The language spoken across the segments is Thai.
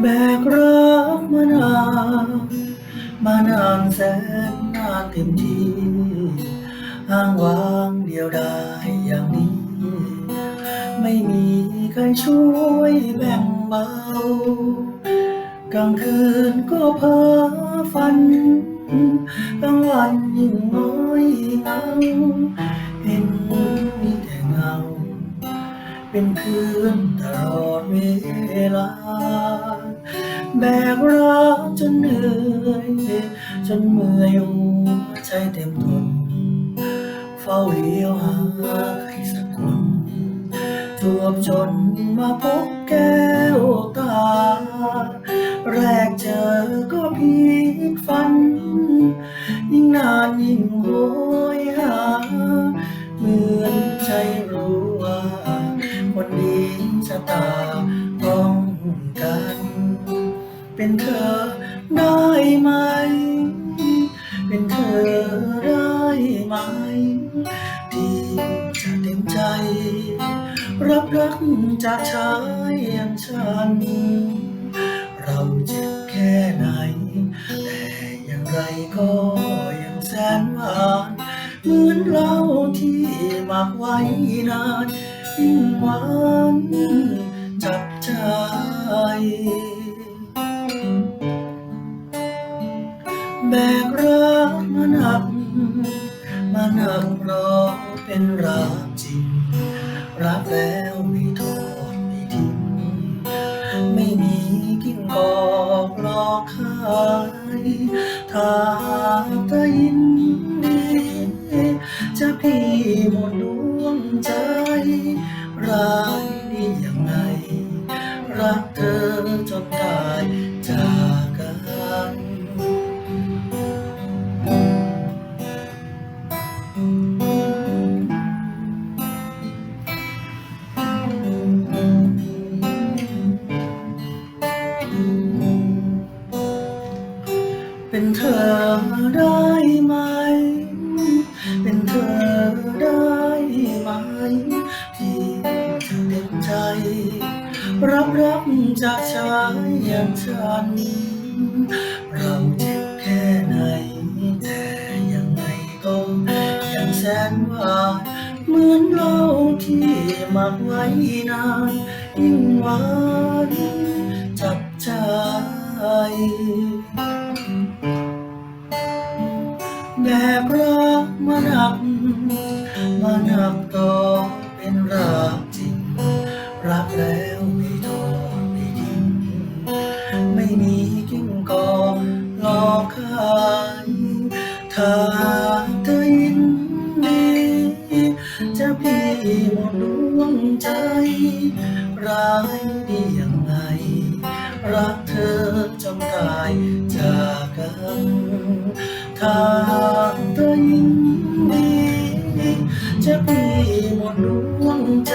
แบกรักมานานมานานแสนนานเต็มทีอ้างว้างเดียวดายอย่างนี้ ไม่มีใครช่วยแบ่งเบากลางคืนก็เพ้อฝันกลางวันยิ่งน้อยเงาเห็นมีแต่เงา เป็นเพื่อนตลอดเวลา แบกรักจนเหนื่อยจนเมื่อยหัวใจเต็มทนเฝ้าเลี้ยวหาใครสักคนจวบจนมาพบแก้วตา แรกเจอก็ผิด เป็นเธอได้ไหม เป็นเธอได้ไหม ที่จะเต็มใจ รับรักจากชายอย่างฉัน เราเจ็บแค่ไหน แต่อย่างไรก็ยังแสนหวานเหมือนเราที่หมักไว้นานยิ่งหวานจับใจ แบกรักมาหนัก มาหนักรอเป็นรักจริง รักแล้วไม่โทษไม่ทิ้ง ไม่มีกิ้งกอกหลอกขายถ้าได้ยิน เป็นเธอได้ไหม เป็นเธอได้ไหม ที่เต็มใจ รับรับจากชายอย่างฉัน เราเจ็บแค่ไหน แต่ยังไงก็ยังแสนหวาเหมือนเราที่หมักไว้นานยิ่งหวานจับใจ กรักมาหนักมาหนักก็เป็นรักจริง รักแล้วไม่ทษไม่ทิ้งไม่มีกิ้งกอหลอกขายถ้าเธอยินดีจะพี่หมดดวงใจ ร้ายดียังไง รักเธอจนตายจากกันถ้า จะพี่หมดดวงใจ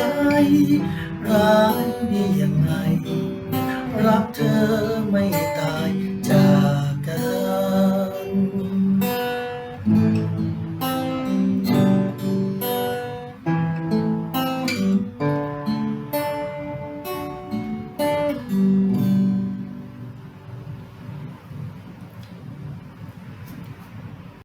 ร้ายดียังไงรักเธอไม่ตาย